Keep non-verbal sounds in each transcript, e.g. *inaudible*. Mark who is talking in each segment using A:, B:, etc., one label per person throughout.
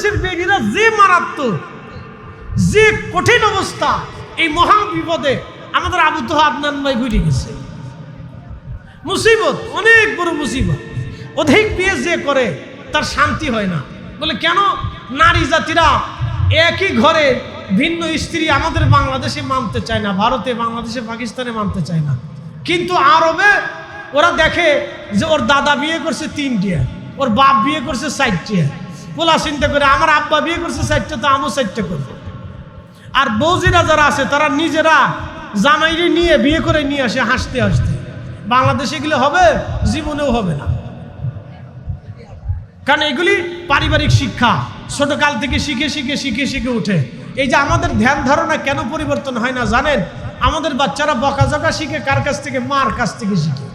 A: বাংলাদেশের বেডিরা যে মারাত্মক, যে কঠিন অবস্থা, এই মহা বিপদে আমাদের আবদ্ধ আদনান ভাই ঘুরে গেছে। মুসিবত, অনেক বড় মুসিবত। অধিক বিয়ে যে করে, তার শান্তি হয় না। বলে, কেন? নারী জাতিরা একই ঘরে ভিন্ন স্ত্রী আমাদের বাংলাদেশে মানতে চায় না, ভারতে, বাংলাদেশে, পাকিস্তানে মানতে চায় না। কিন্তু আরবে ওরা দেখে যে ওর দাদা বিয়ে করছে তিনটিয়া, ওর বাপ বিয়ে করছে চারটিয়া। পোলা চিন্তা করে, আমার আব্বা বিয়ে করছে, চারটে তো আমিও চারটে করব। আর বৌজিরা যারা আছে, তারা নিজেরা জামাইরে নিয়ে, বিয়ে করে নিয়ে আসে হাসতে হাসতে। বাংলাদেশে এগুলো হবে, জীবনেও হবে না। কারণ এগুলি পারিবারিক শিক্ষা। ছোটকাল থেকে শিখে শিখে শিখে শিখে উঠে। এই যে আমাদের ধ্যান ধারণা কেন পরিবর্তন হয় না জানেন? আমাদের বাচ্চারা বকাঝকা শিখে কার কাছ থেকে, মার কাছ থেকে শিখে।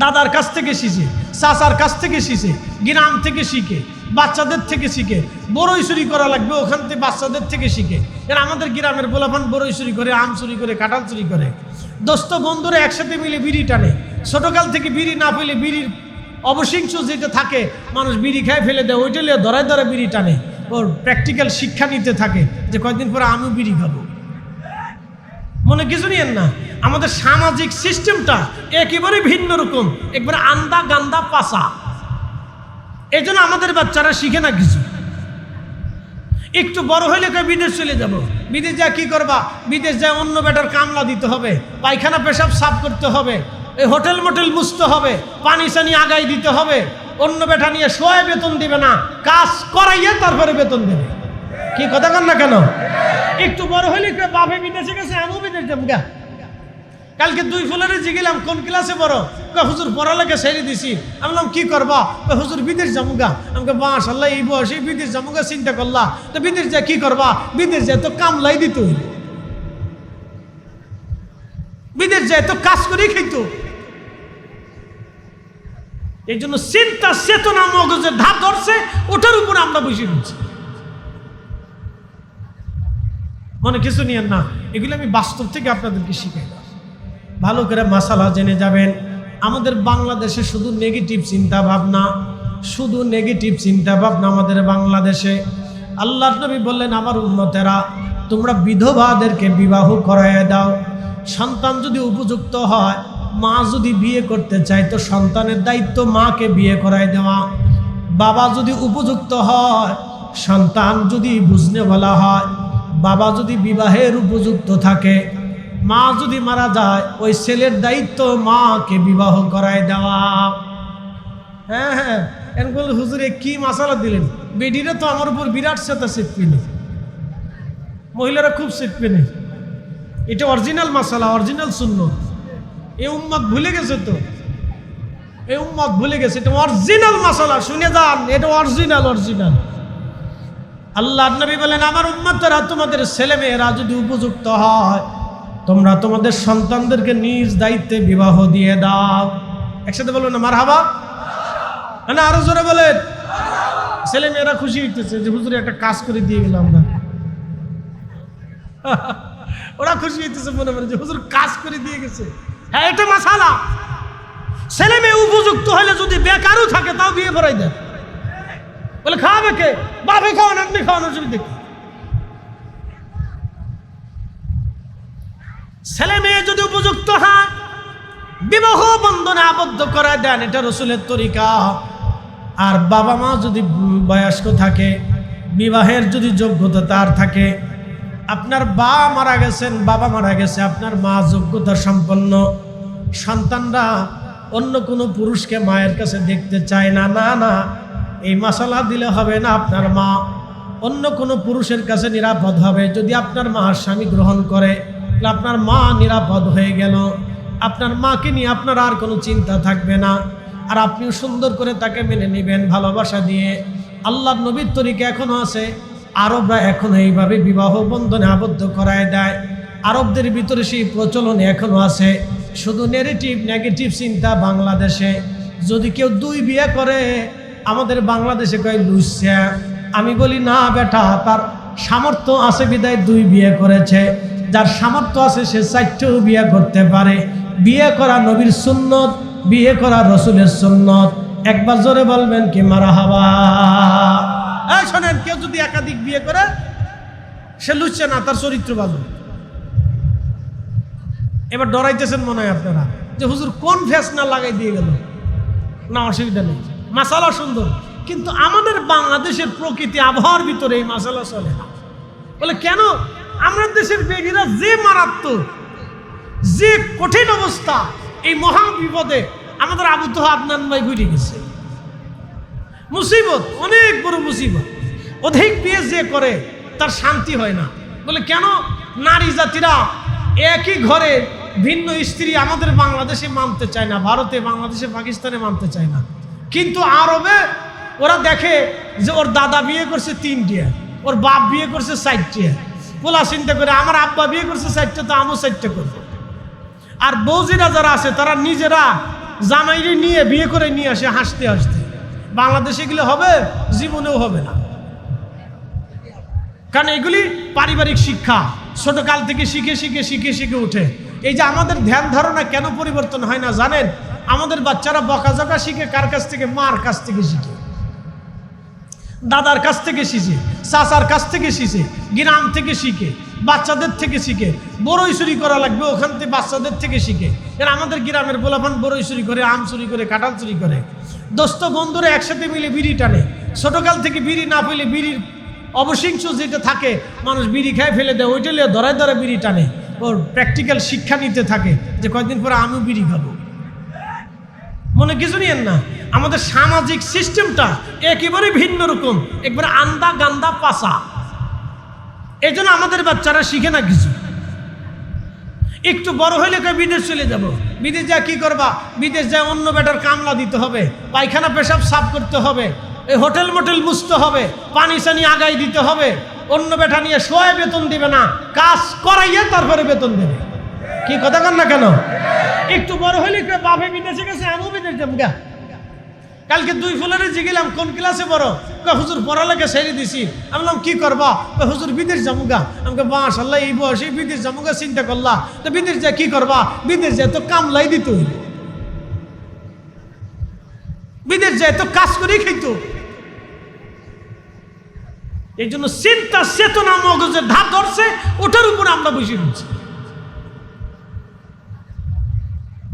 A: দাদার কাছ থেকে শিখে, চাচার কাছ থেকে শিখে, গ্রাম থেকে শিখে, বাচ্চাদের থেকে শিখে, বড়ই চুরি করা লাগবে ওখান থেকে বাচ্চাদের থেকে শিখে। এরা আমাদের গ্রামের গোলাপান বড়ই চুরি করে, আম চুরি করে, কাঁঠাল চুরি করে। দোস্ত, বন্ধুরা একসাথে মিলে বিড়ি টানে। ছোটকাল থেকে বিড়ি না পেলে বিড়ির অবশিংশ যেটা থাকে, মানুষ বিড়ি খায় ফেলে দেয়, ওইটা নিয়ে ধরায় ধরে বিড়ি টানে। ওর প্র্যাকটিক্যাল শিক্ষা নিতে থাকে যে কয়েকদিন পরে আমিও বিড়ি খাব। মনে কিছু নিয়েন না? আমাদের সামাজিক সিস্টেমটা একেবারে ভিন্ন রকম, একবারে আন্দা গান্দা পাসা এই জন্য আমাদের বাচ্চারা শিখে না কিছু। একটু বড় হইলে কয়, বিদেশ চলে যাব। বিদেশ যা কি করবা? বিদেশ যায় অন্য বেটার কামলা দিতে হবে, পায়খানা পেশাব সাফ করতে হবে এই হোটেল মোটেল মুছতে হবে, পানি সানি আগাই দিতে হবে, অন্য বেটা নিয়ে শোয় বেতন দিবে না, কাজ করাইয়ে তারপরে বেতন দেবে। কি কথা কন না কেন? একটু বড় হইলে বাপে বিদেশে গেছে, আমিও বিদেশ যাব গা। কালকে দুই ফুলের জিগিলাম, কোন ক্লাসে পড়ো? হুজুর পড়ালেখা সেরে দিছি। আমি বললাম, কি করবা? হুজুর, বিদেশ যামুগা আমাকে বাস আল্লাহ এই বয়সে বিদেশ যামুগা চিন্তা করলা। তো বিদেশ যা কি করবা? বিদেশ যায় তো কামলাই দিত। বিদেশ যায় তো কাজ করেই খাইত। এই জন্য চিন্তা, চেতনা, মগজের ধাপ ধরছে, ওটার উপরে আমরা বসে রয়েছি। মনে কিছু নিয়েন না, এগুলো আমি বাস্তব থেকে আপনাদেরকে শিখাই ভালো করে মাসালা জেনে যাবেন। আমাদের বাংলাদেশে শুধু নেগেটিভ চিন্তা ভাবনা শুধু নেগেটিভ চিন্তা ভাবনা আমাদের বাংলাদেশে। আল্লাহ নবী বললেন, আমার উন্মতেরা তোমরা বিধবাদেরকে বিবাহ করাইয়া দাও। সন্তান যদি উপযুক্ত হয়, মা যদি বিয়ে করতে চায়, তো সন্তানের দায়িত্ব মাকে বিয়ে করাই দেওয়া। বাবা যদি উপযুক্ত হয়, সন্তান যদি বুঝনে বলা হয়। বাবা যদি বিবাহের উপযুক্ত থাকে মা যদি মারা যায়, ওই ছেলের দায়িত্ব মাকে বিবাহ করায় দেওয়া। হ্যাঁ হ্যাঁ। এনগুলো হুজুরে কি মাসালা দিলেন? বেডিরা তো আমার উপর বিরাট সেতা শিখবেনি মহিলারা খুব শিখবেনি এটা অরিজিনাল মাসালা, অরিজিনাল শূন্য এই উম্মত ভুলে গেছে তো। এই উম্মত ভুলে গেছে। এটা অরিজিনাল মাসালা, শুনে যান, এটা অরিজিনাল অরিজিনাল। আল্লাহ নবী বলেন, আমার উম্মতরা, তোমাদের ছেলেমেয়েরা যদি উপযুক্ত হয় তোমরা তোমাদের সন্তানদেরকে নিজ দায়িত্বে বিবাহ দিয়ে দাও। একসাথে বলুন না মার হাবা না, আরও জোরে বলেন। ছেলে মেয়েরা খুশি হইতেছে যে, হুজুরে, একটা কাজ করে দিয়ে গেলাম আমরা। *laughs* ওরা খুশি হইতেছে মনে মনে যে, হুজুর, কাজ করে দিয়ে গেছে। হ্যাঁ এটা মাসালা। ছেলে মেয়ে উপযুক্ত হলে যদি বেকারও থাকে, তাও বিয়ে করাই দেয়। বলে, খাওয়াবে কে? বাপে খাওয়ান আপনি খাওয়ান অসুবিধা কি ছেলে মেয়ে যদি উপযুক্ত হয়, বিবাহ বন্ধনে আবদ্ধ করে দেন, এটা রসুলের তরিকা। আর বাবা মা যদি বয়স্ক থাকে, বিবাহের যদি যোগ্যতা তার থাকে, আপনার বা মারা গেছেন, বাবা মারা গেছে, আপনার মা যোগ্যতা সম্পন্ন, সন্তানরা অন্য কোনো পুরুষকে মায়ের কাছে দেখতে চায় না না না, এই মশলা দিলে হবে না আপনার মা। অন্য কোনো পুরুষের কাছে নিরাপদ হবে। যদি আপনার মা স্বামী গ্রহণ করে আপনার মা নিরাপদ হয়ে গেল। আপনার মাকে নিয়ে আপনার আর কোনো চিন্তা থাকবে না। আর আপনিও সুন্দর করে তাকে মেনে নেবেন, ভালোবাসা দিয়ে। আল্লাহ নবীর তরিকা এখনও আছে। আরবরা এখন এইভাবে বিবাহ বন্ধনে আবদ্ধ করায় দেয়। আরবদের ভিতরে সেই প্রচলন এখনও আছে। শুধু নেগেটিভ নেগেটিভ চিন্তা বাংলাদেশে। যদি কেউ দুই বিয়ে করে, আমাদের বাংলাদেশে কয় লুসা আমি বলি, না বেটা, তার সামর্থ্য আছে বিদায়, দুই বিয়ে করেছে। যার সামর্থ্য আছে সে চারটেও বিয়ে করতে পারে। বিয়ে করা নবীর সুন্নত, বিয়ে করা রসুলের সুন্নত। একবার জোরে বলবেন কি, মারা হাবা। যদি একাধিক বিয়ে করে, সে লুচছে না, তার চরিত্র ভালো এবার ডরাইতেছেন মনে হয় আপনারা, যে হুজুর কোন ফেস না লাগাই দিয়ে গেল? না, অসুবিধা নেই। মাসালা সুন্দর। কিন্তু আমাদের বাংলাদেশের প্রকৃতি আবহাওয়ার ভিতরে এই মাসালা চলে বলে, কেন? আমরা দেশের বেগিরা যে মারাত্মক, যে কঠিন অবস্থা, এই মহা বিপদে আমাদের আবু তো আদনান ভাই ঘুরে গেছে। মুসিবত, অনেক বড় মুসিবত। অধিক বিয়ে যে করে, তার শান্তি হয় না। বলে, কেন? নারী জাতিরা একই ঘরে ভিন্ন স্ত্রী আমাদের বাংলাদেশে মানতে চায় না, ভারতে, বাংলাদেশে, পাকিস্তানে মানতে চায় না। কিন্তু আরবে ওরা দেখে যে ওর দাদা বিয়ে করছে তিনটিয়া, ওর বাপ বিয়ে করছে চারটিয়া। পোলা চিন্তা করে, আমার আব্বা বিয়ে করছে, চারটে তো আমিও চারটে করব। আর বৌজিরা যারা আছে, তারা নিজেরা জামাইরে নিয়ে, বিয়ে করে নিয়ে আসে হাসতে হাসতে। বাংলাদেশে এগুলো হবে, জীবনেও হবে না। কারণ এগুলি পারিবারিক শিক্ষা। ছোটকাল থেকে শিখে শিখে শিখে শিখে উঠে। এই যে আমাদের ধ্যান ধারণা কেন পরিবর্তন হয় না জানেন? আমাদের বাচ্চারা বকাঝকা শিখে কার কাছ থেকে, মার কাছ থেকে শিখে। দাদার কাছ থেকে শিখে, চাচার কাছ থেকে শিখে, গ্রাম থেকে শিখে, বাচ্চাদের থেকে শিখে, বড়ই চুরি করা লাগবে ওখান থেকে বাচ্চাদের থেকে শিখে। এর আমাদের গ্রামের গোলাপান বড়ই চুরি করে, আম চুরি করে, কাঁঠাল চুরি করে। দোস্ত, বন্ধুরা একসাথে মিলে বিড়ি টানে। ছোটকাল থেকে বিড়ি না পেলে বিড়ির অবশিংস যেটা থাকে, মানুষ বিড়ি খায় ফেলে দেয়, ওইটা নিয়ে ধরায় ধরে বিড়ি টানে। ওর প্র্যাকটিক্যাল শিক্ষা নিতে থাকে যে কয়েকদিন পরে আমিও বিড়ি খাব। মনে কিছু নিয়েন না? আমাদের সামাজিক সিস্টেমটা একেবারে ভিন্ন রকম, একবারে আন্দা গান্দা পাসা এই জন্য আমাদের বাচ্চারা শিখে না কিছু। একটু বড় হইলে কয়, বিদেশ চলে যাব। বিদেশ যা কি করবা? বিদেশ যায় অন্য বেটার কামলা দিতে হবে, পায়খানা পেশাব সাফ করতে হবে এই হোটেল মোটেল বুঝতে হবে, পানি সানি আগাই দিতে হবে, অন্য বেটা নিয়ে শোয় বেতন দিবে না, কাজ করাইয়ে তারপরে বেতন দেবে। কি কথা কন না কেন? একটু বড় হইলে বাপে বিদেশে গেছে, আমিও বিদেশ যাব গা। কালকে দুই ফুলারে জিগিলাম, কোন ক্লাসে পড়ো? হুজুর পড়ালেখা সেরে দিছি। আমি বললাম, কি করবা? হুজুর, বিদেশ জামুগা আমাকে বাস আল্লাহ এই বয়সে বিদেশ জামুগা চিন্তা করলা। তো বিদেশ যা কি করবা? বিদেশ যায় তো কাম কামলাই দিত। বিদেশ যায় তো কাজ করেই খাইতো। এই জন্য চিন্তা, চেতনা, মগজের ধাপ ধরছে, ওটার উপর আমরা বসে রয়েছি।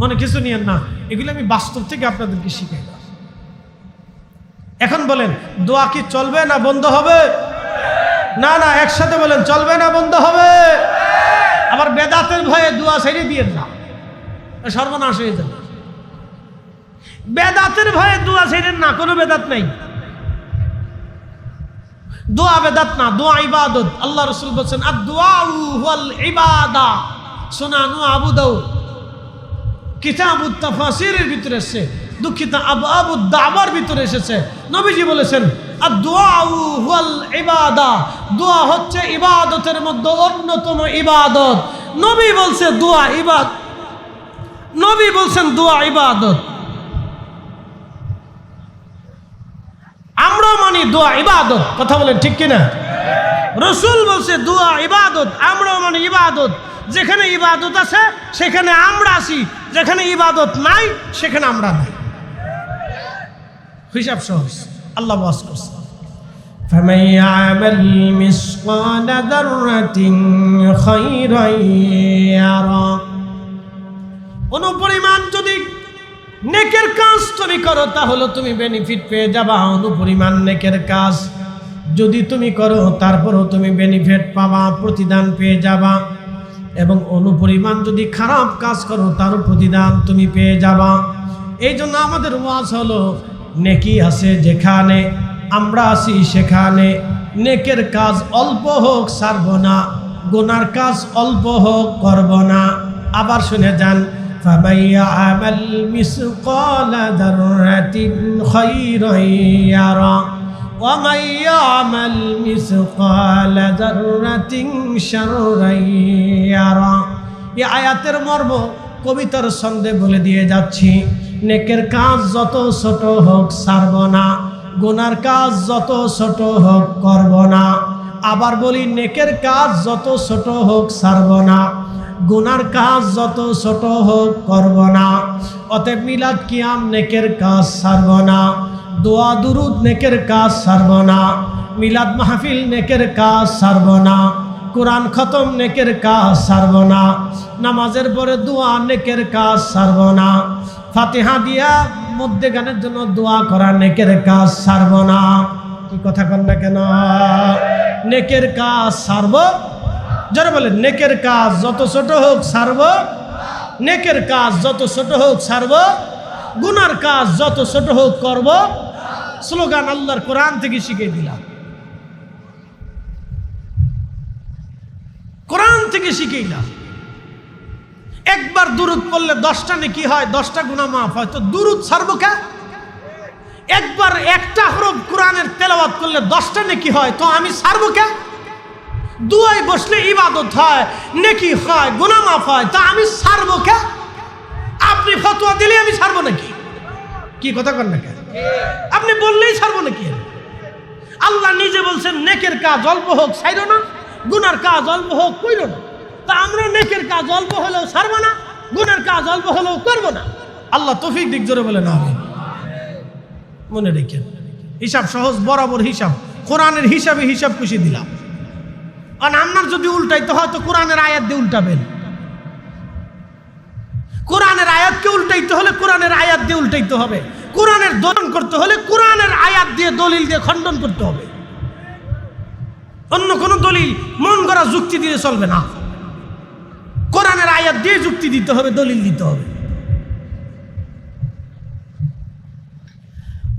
A: মনে কিছু নিয়েন না, এগুলো আমি বাস্তব থেকে আপনাদেরকে শিখাই। এখন বলেন, দোয়া কি চলবে না বন্ধ হবে? না না, একসাথে বলেন, চলবে না বন্ধ হবে? আবার বেদাতের ভয়ে দোয়া ছেড়ে দিয়ে না সর্বনাশ হয়ে যাবে। বেদাতের ভয়ে দোয়া ছেড়েন না, কোনো বেদাত নেই। দোয়া বেদাত না, দোয়া ইবাদত। আল্লাহ রসুল বলছেন আর দোয়া হুয়াল ইবাদা। সোনানু আবু দাউদ। কিতাবুত তাফাসিরের ভিতরে এসেছে। দুঃখিত, আবু আবু দাবার ভিতরে এসেছে। নবীজি বলেছেন আর দোয়া হুয়াল ইবাদা। দোয়া হচ্ছে ইবাদতের মধ্যে অন্যতম ইবাদত। নবী বলছে দোয়া ইবাদ নবী বলছেন দোয়া ইবাদত। আমরাও মানি দোয়া ইবাদত। কথা বলেন ঠিক কিনা? রসুল বলছে দোয়া ইবাদত। আমরাও মানি ইবাদত। যেখানে ইবাদত আছে, সেখানে আমরা আছি। যেখানে ইবাদত নাই, সেখানে আমরা নাই। হিসাব সহজ আল্লাহ বাস করছে
B: فمن يعمل مثقال ذرة خيرا يرى
A: অনুপরিমাণ যদি নেকের কাজ তুমি করো তাহলে তুমি বেনিফিট পেয়ে যাবা অনুপরিমাণ নেকের কাজ যদি তুমি করো তারপরও তুমি বেনিফিট পাবা প্রতিদান পেয়ে যাবা এবং অনুপরিমাণ যদি খারাপ কাজ করো তারও প্রতিদান তুমি পেয়ে যাবা এই জন্য আমাদের ওয়াজ হলো নেকি আছে যেখানে আমরা আছি সেখানে নেকের কাজ অল্প হোক সারব না গোনার কাজ অল্প হোক করব না আবার শুনে যান فمن يعمل مثقال ذرة خيرا يرى ومن يعمل مثقال ذرة شرا يرى এই আয়াতের মর্ম কবিতার ছন্দে বলে দিয়ে যাচ্ছি নেকের কাজ যত ছোট হোক সারব না, গুনার কাজ যত ছোট হোক করব না। আবার বলি, নেকের কাজ যত ছোট হোক সারব না, গুনার কাজ যত ছোট হোক করব না। অতএব মিলাদ কিয়াম নেকের কাজ সারব না, দোয়া দুরুদ নেকের কাজ সারব না, মিলাদ মাহফিল নেকের কাজ সারব না, কোরআন খতম নেকের কাজ সারব না, নামাজের পরে দোয়া নেকের কাজ সারব না। ফাতিহা দিয়া মধ্যে গানের জন্য দোয়া করা নেকের কাজ সারব না। কি কথা কন না কেন? নেকের কাজ সারব? যারা বলে নেকের কাজ যত ছোট হোক সারব। নেকের কাজ যত ছোট হোক সারব। গুনার কাজ যত ছোট হোক করব। স্লোগান আল্লাহর কোরআন থেকে শিখিয়ে দিলাম। কোরআন থেকে শিখাইলাম একবার দুরুদ পড়লে দশটা নাকি হয়, দশটা গুণা মাফ হয়। তো সারবো কে? একবার একটা হরফ কোরআনের তেলাওয়াত করলে দশটা নাকি হয়, তো আমি সারবো কে? দুয়াই বসলে ইবাদত হয়, নেকি হয় গুণা মাফ হয়, তা আমি সারবো কে? আপনি ফতোয়া দিলে আমি সারবো নাকি? কি কথা কর না আপনি বললেই ছাড়বো নাকি? আল্লাহ নিজে বলছেন, নেকের কাজ অল্প হোক, ছাইরো না। গুনার কাজ অল্প হোক, কইরো না। তা আমরা নেকের কাজ অল্প হলেও ছাড়বো না, গুণের কাজ অল্প হলেও করব না। আল্লাহ তফিক দিক, জোরে বলে না মনে রেখেন, হিসাব সহজ, বরাবর হিসাব। কোরআনের হিসাবে হিসাব খুশি দিলাম। আর আপনার যদি উল্টাইতে হয়, তো কোরআনের আয়াত দিয়ে উল্টাবেন। কোরআনের আয়াতকে উল্টাইতে হলে কোরআনের আয়াত দিয়ে উল্টাইতে হবে। কোরআনের দলন করতে হলে কোরআনের আয়াত দিয়ে দলিল দিয়ে খণ্ডন করতে হবে। অন্য কোনো দলিল মন করা যুক্তি দিয়ে চলবে না। আয়াত দিয়ে যুক্তি দিতে হবে, দলিল দিতে হবে।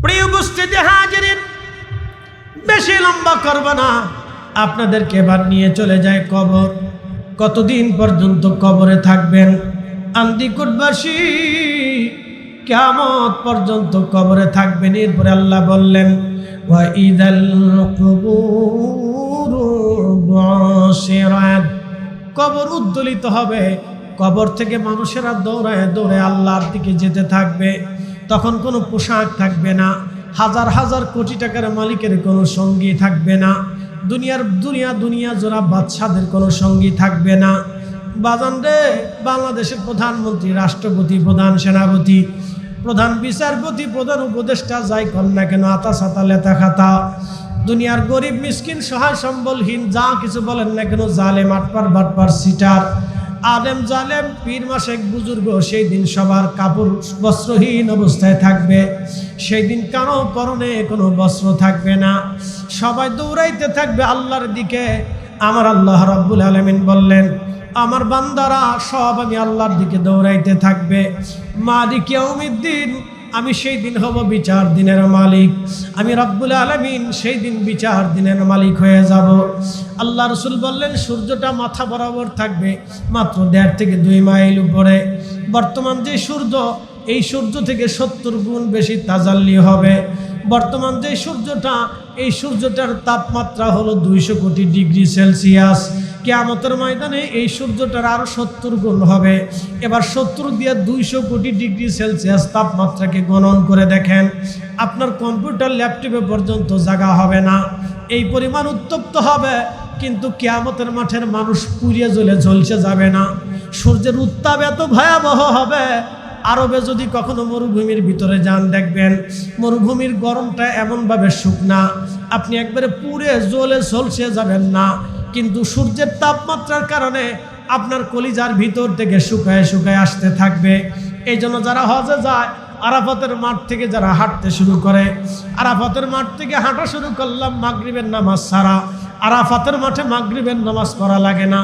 A: প্রিয় উপস্থিতি, হাজিরিন, বেশি লম্বা করব না। আপনাদেরকে এবার নিয়ে চলে যায় কবর। কতদিন পর্যন্ত কবরে থাকবেন? আন্দিকুটবাসী কেমত পর্যন্ত কবরে থাকবেন। এরপরে আল্লাহ বললেন কুবুরু কবর উদ্দোলিত হবে। কবর থেকে মানুষেরা দৌড়ায় দৌড়ে আল্লাহর দিকে যেতে থাকবে, তখন কোনো পোশাক থাকবে না, হাজার হাজার কোটি টাকার মালিকের কোনো সঙ্গী থাকবে না, দুনিয়ার দুনিয়া দুনিয়া জোড়া বাদশাদের কোনো সঙ্গী থাকবে না। বাজান রে, বাংলাদেশের প্রধানমন্ত্রী, রাষ্ট্রপতি, প্রধান সেনাপতি, প্রধান বিচারপতি, প্রধান উপদেষ্টা, যাই কর না কেন, আতা সাতা লেতা খাতা। দুনিয়ার গরিব, মিসকিন, সহায়, সম্বলহীন, যা কিছু বলেন না কেন, জালেম, আটপার, বাটপার, সিটার। আলেম জালেম, পীর মাসেক, বুজুর্গ, সেই দিন সবার কাপড় বস্ত্রহীন অবস্থায় থাকবে। সেই দিন কারও পরনে কোনো বস্ত্র থাকবে না। সবাই দৌড়াইতে থাকবে আল্লাহর দিকে। আমার আল্লাহ রব্বুল আলমিন বললেন, আমার বান্দারা সব আমি আল্লাহর দিকে দৌড়াইতে থাকবে। মালিক ইয়াউমিদ্দিন আমি সেই দিন হব বিচার দিনের মালিক। আমি রব্বুল আলমিন সেই দিন বিচার দিনের মালিক হয়ে যাব। আল্লাহ রসুল বললেন, সূর্যটা মাথা বরাবর থাকবে মাত্র দেড় থেকে দুই মাইল উপরে। বর্তমান যে সূর্য, এই সূর্য থেকে সত্তর গুণ বেশি তাজাল্লি হবে। বর্তমান যে সূর্যটা, এই সূর্যটার তাপমাত্রা হলো দুইশো কোটি ডিগ্রি সেলসিয়াস। কেয়ামতের ময়দানে এই সূর্যটার আরও সত্তর গুণ হবে। এবার সত্তর দিয়ে দুইশো কোটি ডিগ্রি সেলসিয়াস তাপমাত্রাকে গণন করে দেখেন। আপনার কম্পিউটার, ল্যাপটপে পর্যন্ত জাগা হবে না। এই পরিমাণ উত্তপ্ত হবে, কিন্তু কেয়ামতের মাঠের মানুষ পুড়িয়ে জ্বলে ঝলসে যাবে না। সূর্যের উত্তাপ এত ভয়াবহ হবে, আরবে যদি কখনো মরুভূমির ভিতরে যান দেখবেন। মরুভূমির গরমটা এমনভাবে শুকনা, আপনি একবারে পুড়ে জ্বলে ঝলসে যাবেন না। কিন্তু সূর্যের তাপমাত্রার কারণে আপনার কলিজার ভিতর থেকে শুকায় শুকায় আসতে থাকবে। এই জন্য যারা হজে যায়, আরাফাতের মাঠ থেকে যারা হাঁটতে শুরু করে, আরাফাতের মাঠ থেকে হাঁটা শুরু করলাম মাগরিবের নামাজ ছাড়া। আরাফাতের মাঠে মাগরিবের নামাজ পড়া লাগে না।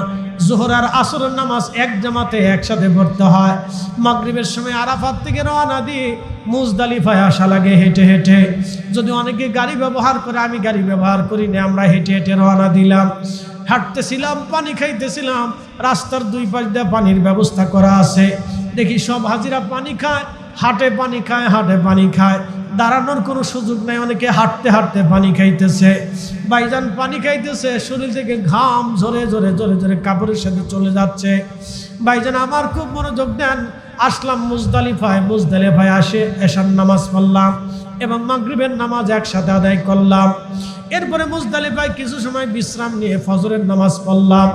A: জোহর আর আসরের নামাজ এক জামাতে একসাথে পড়তে হয়। মাগরিবের সময় আরাফাত থেকে রওনা দিয়ে মুজদালিফায় আসা লাগে হেঁটে হেঁটে। যদি অনেকে গাড়ি ব্যবহার করে, আমি গাড়ি ব্যবহার করি না আমরা হেঁটে হেঁটে রওনা দিলাম। হাঁটতেছিলাম, পানি খাইতেছিলাম, রাস্তার দুই পাশ দিয়ে পানির ব্যবস্থা করা আছে। দেখি সব হাজিরা পানি খায়, হাটে পানি খায়, হাটে পানি খায়। দাঁড়ানোর কোনো সুযোগ নাই, অনেকে হাঁটতে হাঁটতে পানি খাইতেছে। বাইজান পানি খাইতেছে, শরীর থেকে ঘাম ঝরে ঝরে ঝরে ঝরে কাপড়ের সাথে চলে যাচ্ছে। বাইজান আমার খুব মনোযোগ দেন। আসলাম মুজদালিফায় মুজদালিফায় আসে, এশার নামাজ পড়লাম এবং মাগরিবের নামাজ একসাথে আদায় করলাম। এরপরে মুজদালিফায় কিছু সময় বিশ্রাম নিয়ে ফজরের নামাজ পড়লাম।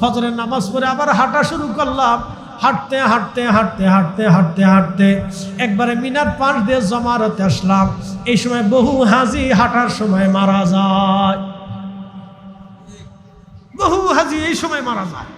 A: ফজরের নামাজ পড়ে আবার হাঁটা শুরু করলাম। হাঁটতে হাঁটতে হাঁটতে হাঁটতে হাঁটতে হাঁটতে একবারে মিনার পাশ দিয়ে জমারতে আসলাম। এই সময় বহু হাজি হাঁটার সময় মারা যায়। বহু হাজি এই সময় মারা যায়।